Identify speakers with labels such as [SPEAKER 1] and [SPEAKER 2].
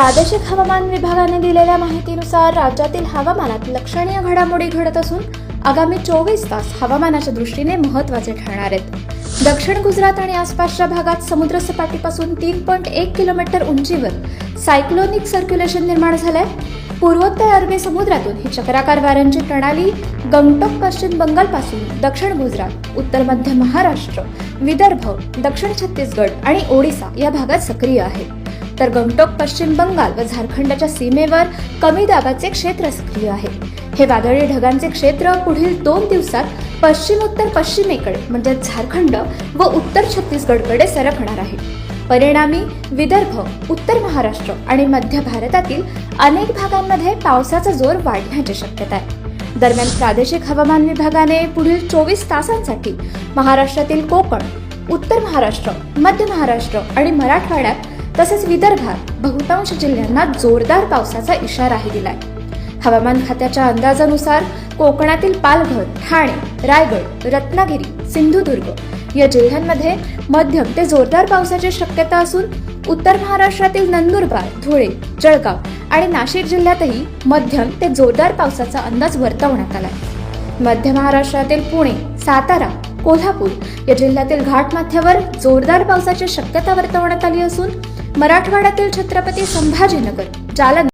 [SPEAKER 1] प्रादेशिक हवामान विभागाने दिलेल्या माहितीनुसार राज्यातील हवामानात लक्षणीय घडामोडी घडत असून आगामी चोवीस तास हवामानाच्या दृष्टीने महत्त्वाचे ठरणार आहेत. दक्षिण गुजरात आणि आसपासच्या भागात समुद्रसपाटीपासून तीन पॉईंट एक किलोमीटर उंचीवर सायक्लोनिक सर्क्युलेशन निर्माण झालंय. पूर्वोत्तर अरबी समुद्रातून ही चक्राकार वाऱ्यांची प्रणाली गंगटोक पश्चिम बंगालपासून दक्षिण गुजरात उत्तर मध्य महाराष्ट्र विदर्भ दक्षिण छत्तीसगड आणि ओडिसा या भागात सक्रिय आहे. तर गंगटोक पश्चिम बंगाल व झारखंडच्या सीमेवर कमी दाबाचे क्षेत्र सक्रिय आहे. हे वादळी ढगांचे क्षेत्र पुढील दोन दिवसात पश्चिमोत्तर पश्चिमेकडे म्हणजे झारखंड व उत्तर छत्तीसगडकडे सरकणार आहे. परिणामी विदर्भ उत्तर महाराष्ट्र आणि मध्य भारतातील अनेक भागांमध्ये पावसाचा जोर वाढण्याची शक्यता आहे. दरम्यान प्रादेशिक हवामान विभागाने पुढील चोवीस तासांसाठी महाराष्ट्रातील कोकण उत्तर महाराष्ट्र मध्य महाराष्ट्र आणि मराठवाड्यात तसेच विदर्भात बहुतांश जिल्ह्यांना जोरदार पावसाचा इशाराही दिलाय. हवामान खात्याच्या अंदाजानुसार कोकणातील पालघर ठाणे रायगड रत्नागिरी सिंधुदुर्ग या जिल्ह्यांमध्ये मध्यम ते जोरदार पावसाची शक्यता असून उत्तर महाराष्ट्रातील नंदुरबार धुळे जळगाव आणि नाशिक जिल्ह्यातही मध्यम ते जोरदार पावसाचा अंदाज वर्तवण्यात आलाय. मध्य महाराष्ट्रातील पुणे सातारा कोल्हापूर या जिल्ह्यातील घाटमाथ्यावर जोरदार पावसाची शक्यता वर्तवण्यात आली असून मराठवाड्यातील छत्रपती संभाजीनगर जालना.